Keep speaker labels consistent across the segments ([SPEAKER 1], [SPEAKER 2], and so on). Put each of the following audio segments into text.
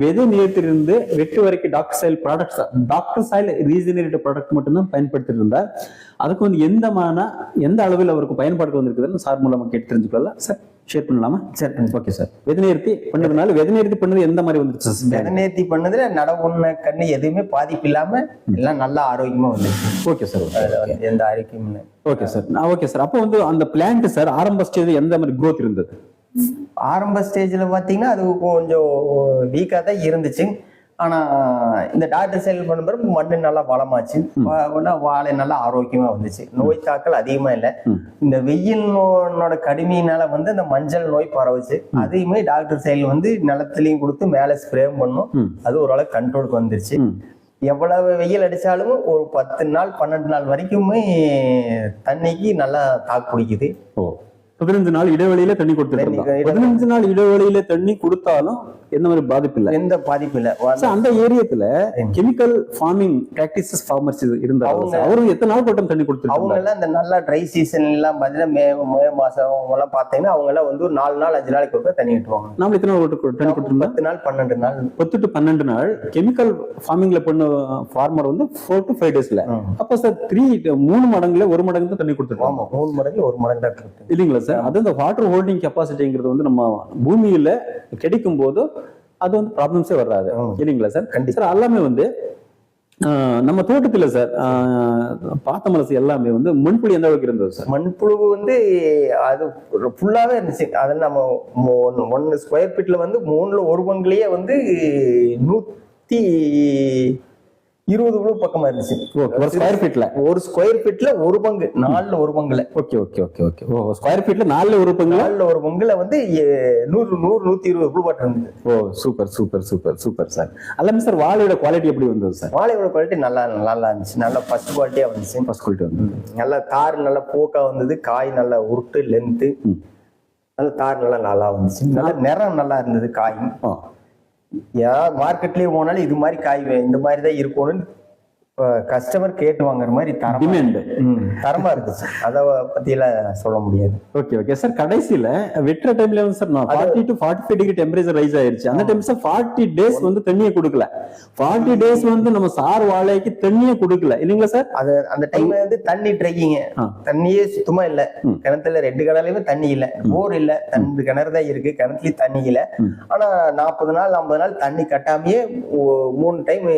[SPEAKER 1] விதை நிலத்திலிருந்து வெட்டு வரைக்கும் doctor soil products doctor soil regenerative product மட்டும்தான் பயன்படுத்திட்டு இருந்தார் அதுக்கு வந்து எந்தமான எந்த அளவில் அவருக்கு பயன்பாடு வந்திருக்குதுன்னு சார் மூலமா கேட்டு தெரிஞ்சுக்கலாம் சார் ஷேர் பண்ணலாமா?
[SPEAKER 2] சரி
[SPEAKER 1] ஓகே சார் விதை நிறுத்தி பண்ணதுனால விதை நிறுத்தி பண்ணது எந்த மாதிரி வந்துருச்சு சார்
[SPEAKER 2] விதை நேர்த்தி பண்ணதுல நடவுண்ண கண்ணு எதுவுமே பாதிப்பு இல்லாம எல்லாம் நல்லா ஆரோக்கியமா வந்துச்சு.
[SPEAKER 1] ஓகே சார்
[SPEAKER 2] எந்த ஆரோக்கியமும் இல்லை.
[SPEAKER 1] ஓகே சார் ஓகே சார் அப்போ வந்து அந்த பிளான்ட் சார் ஆரம்ப ஸ்டேஜ் எந்த மாதிரி growth இருந்தது?
[SPEAKER 2] ஆரம்ப ஸ்டேஜ்ல பாத்தீங்கன்னா அது கொஞ்சம் வீக்கா தான் இருந்துச்சு. ஆனா இந்த டாக்டர் செல் பண்ண பிறகு மண்ணு நல்லா வளமாச்சு. வாழை நல்லா ஆரோக்கியமா வந்துச்சு. நோய் தாக்கல் அதிகமா இல்லை. இந்த வெயில் நோயோட கடுமையினால வந்து இந்த மஞ்சள் நோய் பரவுச்சு. அதையுமே டாக்டர் செயல் வந்து நிலத்துலயும் கொடுத்து மேல ஸ்ப்ரே பண்ணோம். அது ஓரளவுக்கு கண்ட்ரோலுக்கு வந்துருச்சு. எவ்வளவு வெயில் அடிச்சாலும் ஒரு பத்து நாள் பன்னெண்டு நாள் வரைக்குமே தண்ணிக்கு நல்லா தாக்கு பிடிக்குது.
[SPEAKER 1] பதினஞ்சு நாள் இடைவெளியில தண்ணி.
[SPEAKER 2] இடைவெளி.
[SPEAKER 1] பதினஞ்சு நாள் இடைவெளியில தண்ணி கொடுத்தாலும் எந்த மாதிரி பாதிப்பு இல்லை
[SPEAKER 2] எந்த பாதிப்பும் இல்லை.
[SPEAKER 1] சார் அந்த ஏரியாத்துல கெமிக்கல் ஃபார்மிங் பிராக்டிசஸ் ஃபார்மர்ஸ் இருந்தாங்க.
[SPEAKER 2] அவங்க-
[SPEAKER 1] சார். அவரு எத்தனை நாள் கூட்டம் தண்ணி கொடுத்துட்டு
[SPEAKER 2] அவங்க எல்லாம் இந்த நல்லா ட்ரை சீசன் எல்லாம் பாத்தீங்கன்னா மே மே மாசம் எல்லாம் பாத்தீங்கன்னா அவங்க எல்லாம் வந்து ஒரு நாலு நாள் அஞ்சு நாளைக்கு ஒருக்கா தண்ணி விட்டுருவாங்க
[SPEAKER 1] நாம எத்தனை நாள் தண்ணி கொடுத்துருந்தோம்?
[SPEAKER 2] பத்து நாள் பன்னெண்டு நாள்.
[SPEAKER 1] பத்து டு பன்னெண்டு நாள் கெமிக்கல் ஃபார்மிங்ல பண்ண ஃபார்மர் வந்து ஃபோர் டு ஃபைவ் டேஸ்ல. அப்ப சார் த்ரீ மூணு மடங்குல ஒரு மடங்கு தான் தண்ணி கொடுத்துருக்கோம்
[SPEAKER 2] ஆமா மூணு மடங்கு ஒரு மடங்கு தான் இருக்கு
[SPEAKER 1] இல்லைங்களா சார் அது இந்த வாட்டர் ஹோல்டிங் கெப்பாசிட்டிங்கிறது வந்து நம்ம பூமியில கிடைக்கும் போது அது வந்து ப்ராப்ளம்ஸே வராது. இல்லைங்களா சார்?
[SPEAKER 2] கண்டிப்பா.
[SPEAKER 1] சார் எல்லாமே வந்து நம்ம தோட்டத்துல சார் ஆஹ், பாத்த மலசு எல்லாமே வந்து மண்புழி எந்த அளவுக்கு இருந்தது சார்?
[SPEAKER 2] மண்புழு வந்து அது ஃபுல்லாவே இருந்துச்சு. அதில் நம்ம ஒன்னு ஸ்கொயர் ஃபீட்ல வந்து மூணுல ஒரு பங்குலயே வந்து நூத்தி இருபது புழு பக்கமா இருந்துச்சு.
[SPEAKER 1] ஒரு ஸ்கொயர் ஃபீட்ல
[SPEAKER 2] ஒரு ஸ்கொயர் ஃபீட்ல ஒரு பங்கு நாலுல ஒரு பங்குல.
[SPEAKER 1] Okay okay okay okay. ஓ ஸ்கொயர் ஃபீட்ல நாலுல ஒரு பங்கு?
[SPEAKER 2] நாலுல ஒரு பங்குல வந்து நூறு நூறு நூத்தி இருபது பாட்டு இருந்தது.
[SPEAKER 1] ஓ super super super super sir எல்லாமே சார் வாழையோட குவாலிட்டி எப்படி வந்தது சார்
[SPEAKER 2] வாழையோட குவாலிட்டி நல்லா நல்லா இருந்துச்சு. நல்லா ஃபர்ஸ்ட் குவாலிட்டியா வந்துச்சு.
[SPEAKER 1] ஃபர்ஸ்ட் குவாலிட்டி வந்து
[SPEAKER 2] நல்லா தார் நல்லா போக்கா வந்தது. காய் நல்லா உருட்டு லென்த்து. நல்ல தார் நல்லா நல்லா வந்துச்சு. நல்ல நிறம் நல்லா இருந்தது காய் ஏன் மார்க்கெட்லயே போனாலும் இது மாதிரி காய் இந்த மாதிரி தான் இருக்கணும்னு கஸ்டமர் கேட்டு வாங்குற மாதிரி தரமா
[SPEAKER 1] டிமாண்ட்
[SPEAKER 2] தரமா இருந்துச்சு அதை பத்தி எல்லாம் சொல்ல முடியாது.
[SPEAKER 1] ஓகே ஓகே சார் கடைசியில வெட்டுற டைம்ல வந்து சார் நான் forty to forty five degree temperature rise ஆயிருச்சு. அந்த டைம் சார் ஃபார்ட்டி டேஸ் வந்து தண்ணியை கொடுக்கல. ஃபார்ட்டி டேஸ் வந்து நம்ம சார் வாழைக்கு தண்ணியே கொடுக்கல. இல்லைங்களா சார்
[SPEAKER 2] அது அந்த டைம்ல வந்து தண்ணி ட்ரைக்கிங்க. தண்ணியே சுத்தமா இல்ல. கிணத்துல ரெண்டு கிணறுலயுமே தண்ணி இல்ல. போர் இல்ல. ரெண்டு கிணறு தான் இருக்கு. கிணத்துலயும் தண்ணி இல்ல. ஆனா நாற்பது நாள் ஐம்பது நாள் தண்ணி கட்டாமையே மூணு டைம்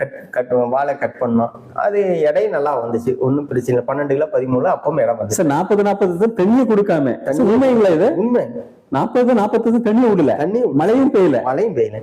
[SPEAKER 2] கட் கட் வாழை கட் பண்ணோம். அது எடையும் நல்லா வந்துச்சு. ஒன்றும் பிரச்சனை இல்லை. பன்னெண்டு கிலோ பதிமூணு அப்பவும் இடம்
[SPEAKER 1] சார் நாற்பது நாற்பது தான் தண்ணியை கொடுக்காம. உண்மைங்களா இது?
[SPEAKER 2] உண்மை.
[SPEAKER 1] நாற்பது நாற்பத்தஞ்சு தண்ணியை விடல.
[SPEAKER 2] தண்ணி
[SPEAKER 1] மழையும் பெய்யல.
[SPEAKER 2] மழையும் பெய்யல.